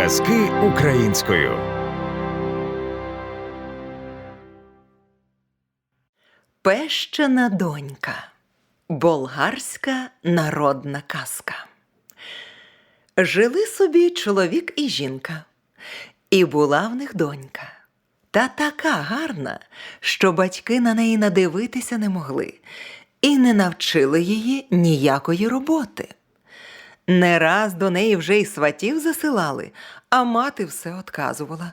Аудіоказки українською. Пещена донька. Болгарська народна казка. Жили собі чоловік і жінка, і була в них донька. Та така гарна, що батьки на неї надивитися не могли, і не навчили її ніякої роботи. Не раз до неї вже й сватів засилали, а мати все отказувала.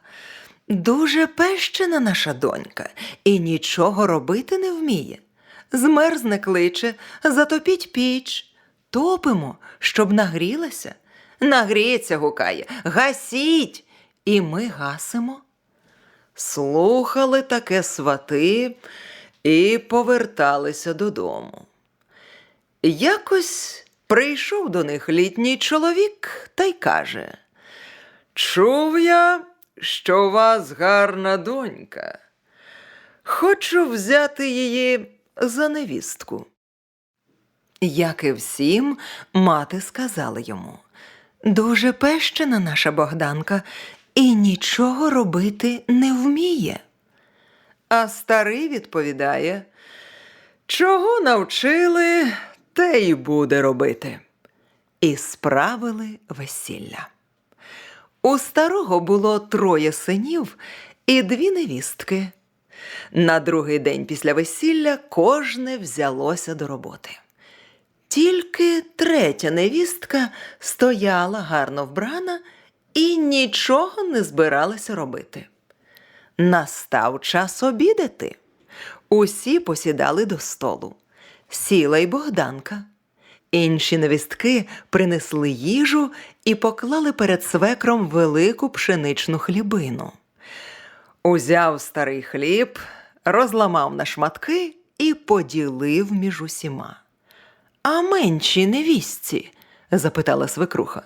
Дуже пещена наша донька і нічого робити не вміє. Змерзне кличе, затопіть піч. Топимо, щоб нагрілася. Нагріється, гукає, гасіть. І ми гасимо. Слухали таке свати і поверталися додому. Якось прийшов до них літній чоловік та й каже: Чув я, що у вас гарна донька. Хочу взяти її за невістку. Як і всім, мати сказала йому дуже пещена наша Богданка і нічого робити не вміє. А старий відповідає, чого навчили, те й буде робити. І справили весілля. У старого було троє синів і дві невістки. На другий день після весілля кожне взялося до роботи. Тільки третя невістка стояла гарно вбрана і нічого не збиралася робити. Настав час обідати. Усі посідали до столу. Сіла й Богданка. Інші невістки принесли їжу і поклали перед свекром велику пшеничну хлібину. Узяв старий хліб, розламав на шматки і поділив між усіма. А менші невістці? запитала свекруха.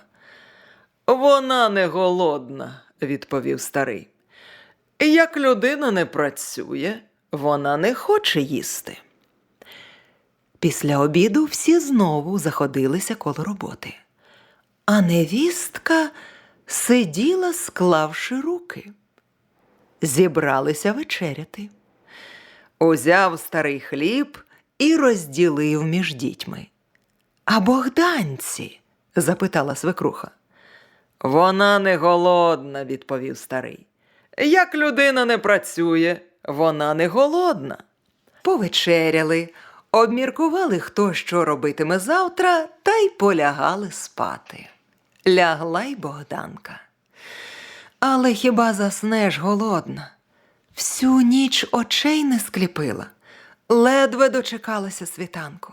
Вона не голодна, відповів старий. Як людина не працює, вона не хоче їсти. Після обіду всі знову заходилися коло роботи. А невістка сиділа, склавши руки. Зібралися вечеряти. Узяв старий хліб і розділив між дітьми. А Богданці? запитала свекруха. Вона не голодна, відповів старий. Як людина не працює, вона не голодна. Повечеряли, обміркували, хто що робитиме завтра, та й полягали спати. Лягла й Богданка. Але хіба заснеш голодна? Всю ніч очей не скліпила, ледве дочекалася світанку.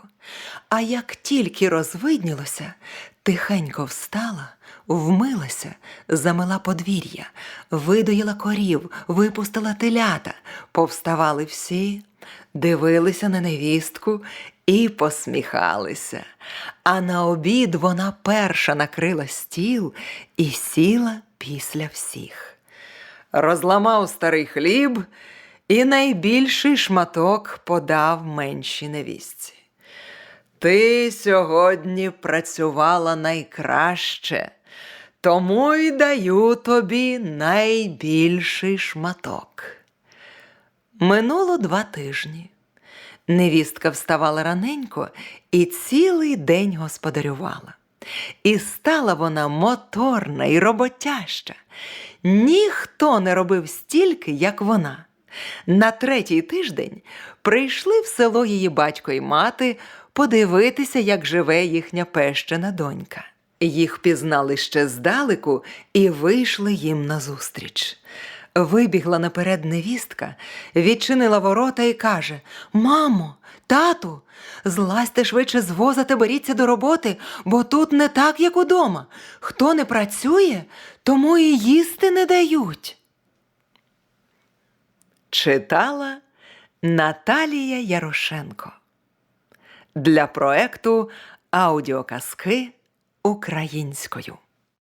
А як тільки розвиднілося, тихенько встала, вмилася, замила подвір'я, видоїла корів, випустила телята, повставали всі, дивилися на невістку і посміхалися. А на обід вона перша накрила стіл і сіла після всіх. Розламав старий хліб і найбільший шматок подав меншій невістці. Ти сьогодні працювала найкраще, тому й даю тобі найбільший шматок. Минуло два тижні. Невістка вставала раненько і цілий день господарювала. І стала вона моторна і роботяща. Ніхто не робив стільки, як вона. На третій тиждень прийшли в село її батько і мати подивитися, як живе їхня пещена донька. Їх пізнали ще здалеку і вийшли їм назустріч. Вибігла наперед невістка, відчинила ворота і каже: Мамо, тату, злазьте швидше з воза та беріться до роботи, бо тут не так, як удома. Хто не працює, тому і їсти не дають. Читала Наталія Ярошенко для проекту Аудіоказки українською.